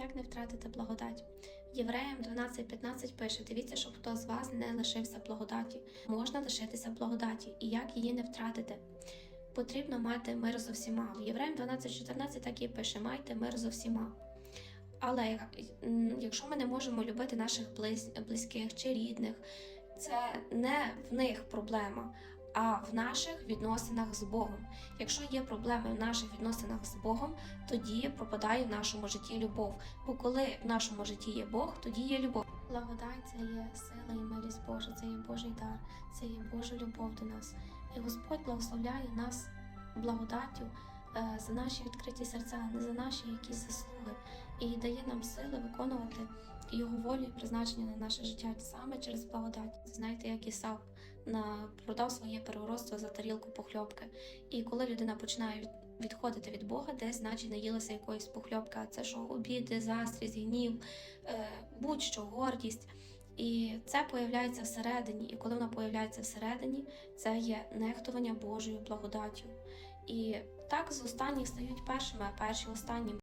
як не втратити благодать. Євреям 12.15 пише: Дивіться, щоб хто з вас не лишився благодаті. Можна лишитися благодаті, і як її не втратити. Потрібно мати мир зо всіма. В Євреям 12.14 так і пише: майте мир зо всіма. Але якщо ми не можемо любити наших близьких чи рідних, це не в них проблема, а в наших відносинах з Богом. Якщо є проблеми в наших відносинах з Богом, тоді пропадає в нашому житті любов. Бо коли в нашому житті є Бог, тоді є любов. Благодать це є сила і милість Божа, це є Божий дар, це є Божа любов до нас. І Господь благословляє нас благодаттю е, за наші відкриті серця, не за наші якісь заслуги, і дає нам сили виконувати його волю і призначення на наше життя саме через благодать. Знаєте, як Ісав на продав своє первородство за тарілку похльопки. І коли людина починає від- відходити від Бога, десь значить наїлася якоїсь похльопки, а це що обіди, застрість, гнів, е, будь-що гордість. І це появляється всередині, і коли воно появляється всередині, це є нехтування Божою благодаттю. І так з останніх стають першими, а перші останніми.